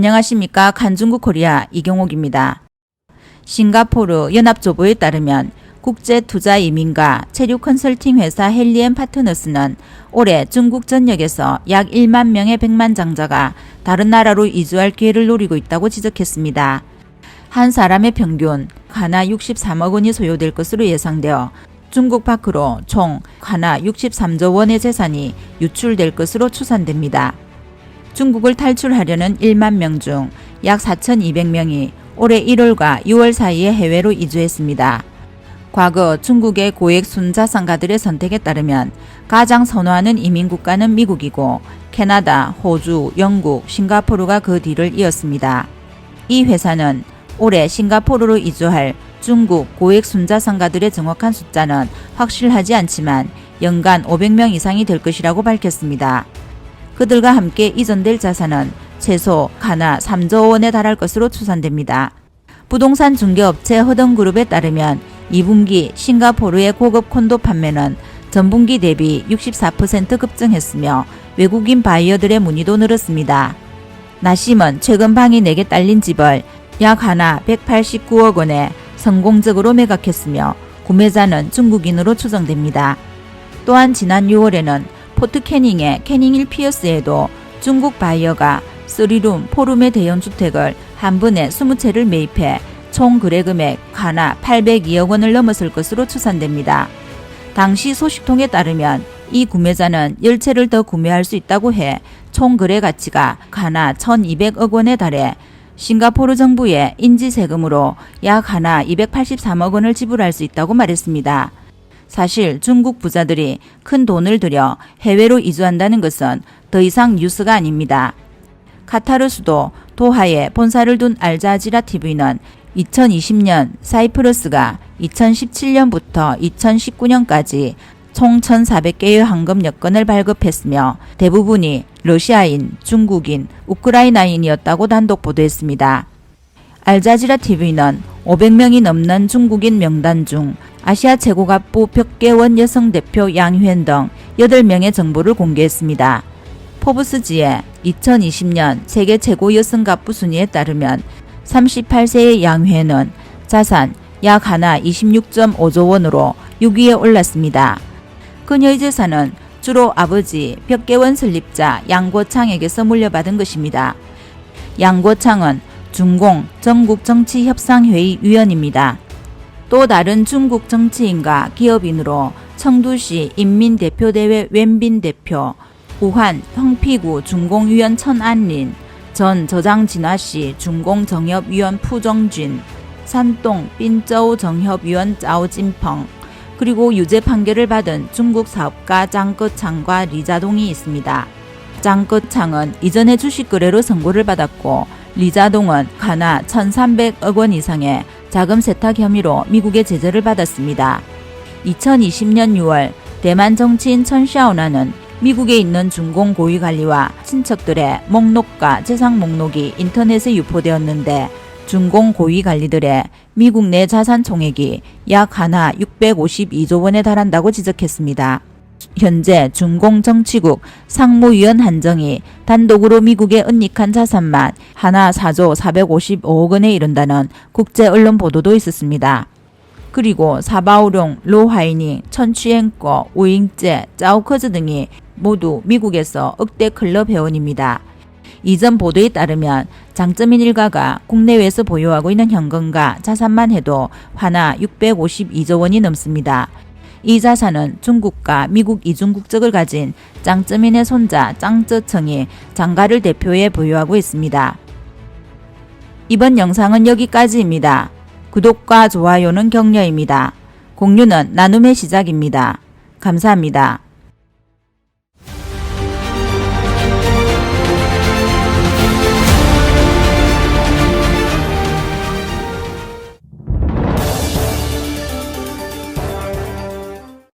안녕하십니까 간중국 코리아 이경옥입니다. 싱가포르 연합조보에 따르면 국제투자이민과 체류 컨설팅 회사 헬리엔 파트너스는 올해 중국 전역에서 약 1만 명의 백만 장자가 다른 나라로 이주할 기회를 노리고 있다고 지적했습니다. 한 사람의 평균 가나 63억 원이 소요될 것으로 예상되어 중국 밖으로 총 가나 63조 원의 재산이 유출될 것으로 추산됩니다. 중국을 탈출하려는 1만 명 중 약 4,200명이 올해 1월과 6월 사이에 해외로 이주했습니다. 과거 중국의 고액 순자산가들의 선택에 따르면 가장 선호하는 이민국가는 미국이고 캐나다, 호주, 영국, 싱가포르가 그 뒤를 이었습니다. 이 회사는 올해 싱가포르로 이주할 중국 고액 순자산가들의 정확한 숫자는 확실하지 않지만 연간 500명 이상이 될 것이라고 밝혔습니다. 그들과 함께 이전될 자산은 최소 가나 3조 원에 달할 것으로 추산됩니다. 부동산 중개업체 허던그룹에 따르면 2분기 싱가포르의 고급 콘도 판매는 전분기 대비 64% 급증했으며 외국인 바이어들의 문의도 늘었습니다. 나심은 최근 방이 4개 딸린 집을 약 하나 189억 원에 성공적으로 매각했으며 구매자는 중국인으로 추정됩니다. 또한 지난 6월에는 포트 캐닝의 캐닝 1 피어스에도 중국 바이어가 3룸, 4룸의 대형 주택을 한 번에 20채를 매입해 총 거래 금액 하나 802억 원을 넘었을 것으로 추산됩니다. 당시 소식통에 따르면 이 구매자는 10채를 더 구매할 수 있다고 해 총 거래 가치가 하나 1200억 원에 달해 싱가포르 정부의 인지 세금으로 약 하나 283억 원을 지불할 수 있다고 말했습니다. 사실 중국 부자들이 큰 돈을 들여 해외로 이주한다는 것은 더 이상 뉴스가 아닙니다. 카타르 수도 도하에 본사를 둔 알자지라 TV는 2020년 사이프러스가 2017년부터 2019년까지 총 1,400개의 황금 여건을 발급했으며 대부분이 러시아인, 중국인, 우크라이나인이었다고 단독 보도했습니다. 알자지라 TV는 500명이 넘는 중국인 명단 중 아시아 최고갑부 벽계원 여성 대표 양현 등 8명의 정보를 공개했습니다. 포브스지의 2020년 세계 최고 여성 갑부 순위에 따르면 38세의 양회는 자산 약 하나 26.5조 원으로 6위에 올랐습니다. 그녀의 재산은 주로 아버지 벽계원 설립자 양고창에게서 물려받은 것입니다. 양고창은 중공 전국정치협상회의 위원입니다. 또 다른 중국 정치인과 기업인으로 청두시 인민대표대회 웬빈 대표, 우한 형피구 중공위원 천안린, 전 저장진화시 중공정협위원 푸정쥔, 산동 빈저우 정협위원 짜오진펑, 그리고 유죄 판결을 받은 중국 사업가 장거창과 리자동이 있습니다. 장거창은 이전에 주식 거래로 선고를 받았고 리자동은 가나 1,300억 원 이상의 자금 세탁 혐의로 미국의 제재를 받았습니다. 2020년 6월 대만 정치인 천샤오나는 미국에 있는 중공 고위 관리와 친척들의 목록과 재산 목록이 인터넷에 유포되었는데 중공 고위 관리들의 미국 내 자산 총액이 약 하나 652조 원에 달한다고 지적했습니다. 현재 중공 정치국 상무위원 한정이 단독으로 미국에 은닉한 자산만 하나 4조 455억 원에 이른다는 국제 언론 보도도 있었습니다. 그리고 사바오룡, 로하이니, 천취행거, 우잉제, 짜오커즈 등이 모두 미국에서 억대 클럽 회원입니다. 이전 보도에 따르면 장점인 일가가 국내외에서 보유하고 있는 현금과 자산만 해도 하나 652조 원이 넘습니다. 이 자산은 중국과 미국 이중 국적을 가진 짱쩌민의 손자 짱쩌청이 장가를 대표해 보유하고 있습니다. 이번 영상은 여기까지입니다. 구독과 좋아요는 격려입니다. 공유는 나눔의 시작입니다. 감사합니다.